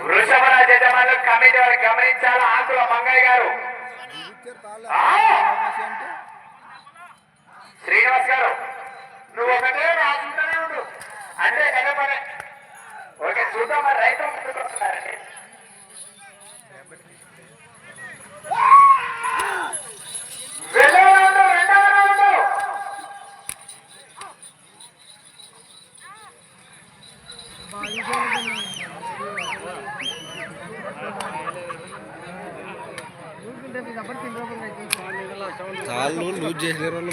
వృషభరాజ యజమానులు కమిటీ వారు గమనించాలా? ఆకుల మంగయ్య గారు. శ్రీనివాస్ గారు నువ్వు ఒకటే రాసుకుంటూనే ఉండు. అంటే కదా మరి ఓకే చూద్దాం మరి రైతు ముందుకు వస్తున్నారండి. లూజ్ చేసిన వాళ్ళు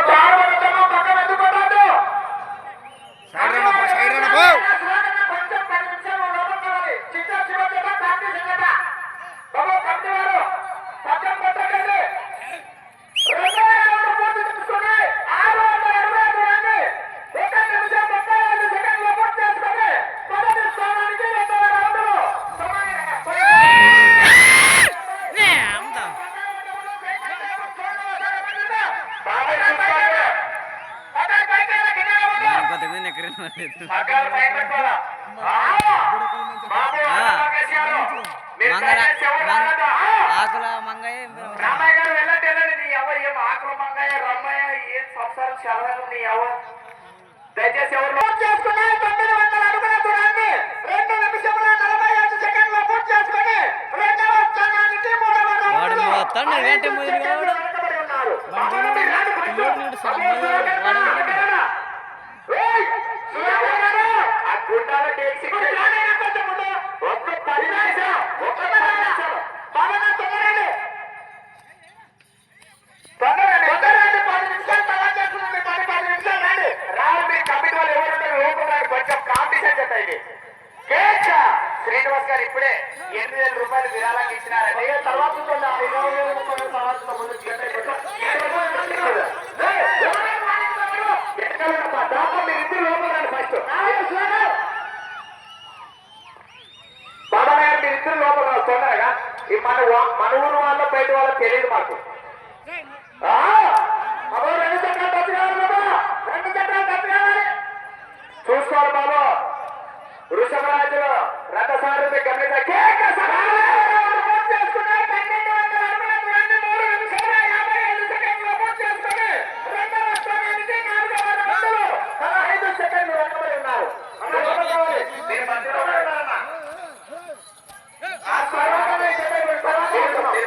ఆకుల మంగయ్య రామయ్య ఏం సంసారం చదవదు నీ దయచేసి ఎవరు చేసుకున్నారు తొమ్మిది వందల అడుగుల రెండు నిమిషముల నలభై ఐదు సెకండ్ల పూర్తి చేసుకుని రెండవ స్థానానికి మూడవ శ్రీనివాస్ గారు ఇప్పుడే ఎనిమిది వేల రూపాయలు విరాళంగా ఇచ్చినారండి తర్వాత తర్వాత ఫస్ట్ మన మన ఊరు వాళ్ళ బయట వాళ్ళ తెలియదు మాకు. రెండు చక్రాలు ఖర్చు కావాలి బాబా రెండు చక్రాలు ఖర్చు కావాలి. చూసుకోవాలి బాబు. వృషభ రాజులు రథసారి గమనించ కేక సభ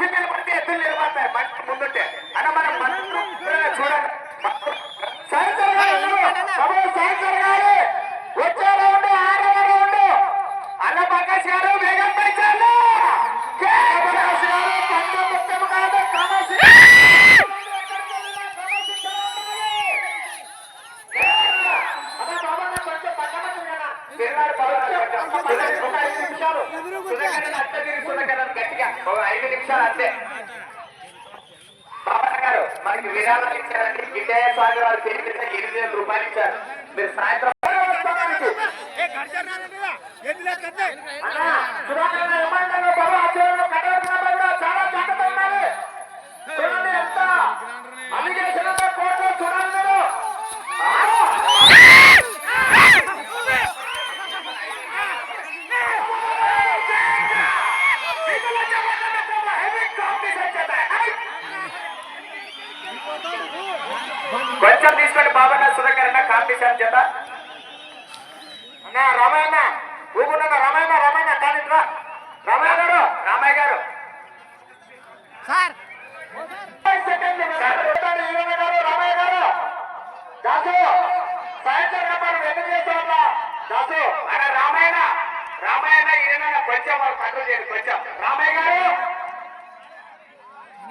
சின்ன படத்தை எத்தனை பார்த்த నిమిషాలు అంతే గారు మనకి విరాళాలు ఇచ్చారండి. విజయ సాగర్ వారు చేసిన ఎనిమిది వేల రూపాయలు ఇచ్చారు. మీరు సాయంత్రం తీసుకోండి బాబన్న సుధాకర్ అన్న కాంపిటీషన్ చేత. అన్న రామయ్య ఊగున్న రామయ్య రామయ్య కానీ రా. రామయ్య గారు రామయ్య గారు. సార్. సెకండ్ ఈరన్న గారు రామయ్య గారు దాసు సాయంత్రం వ్యాపారం ఎందుకు చేస్తామన్నా దాసు. అన్న రామాయణ రామాయణ ఈరన్న కొంచెం వాళ్ళు కంట్రోల్ చేయండి కొంచెం. రామయ్య గారు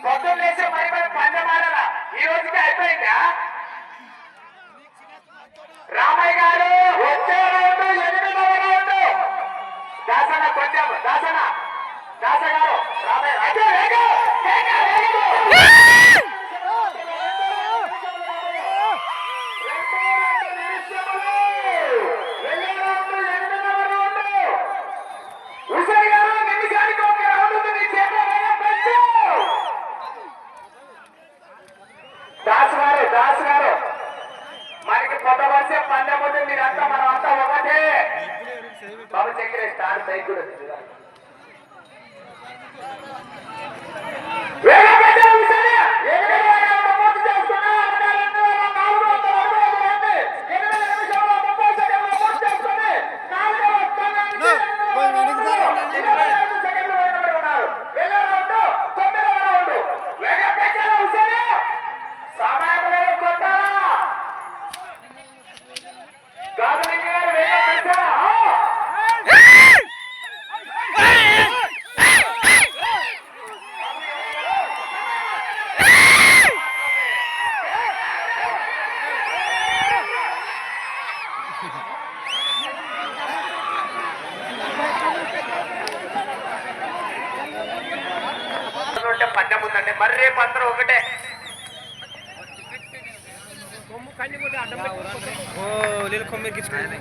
పొద్దున్న లేచి మరి మరి పంచమాల ఈ రోజుకి అయిపోయిందా? రామయ్య గారు వచ్చే రౌండ్ ఎనిమిదవ రౌండ్ దాసన కొంచెం దాసన దాస గారు రామయ్య బాబు చక్కెర స్టార్ సైకిల్ వేగం పన్నెం ఉందండి. మరి రేపు అందరూ ఒకటే ఓ నీళ్ళు కొమ్మెక్కించుకోండి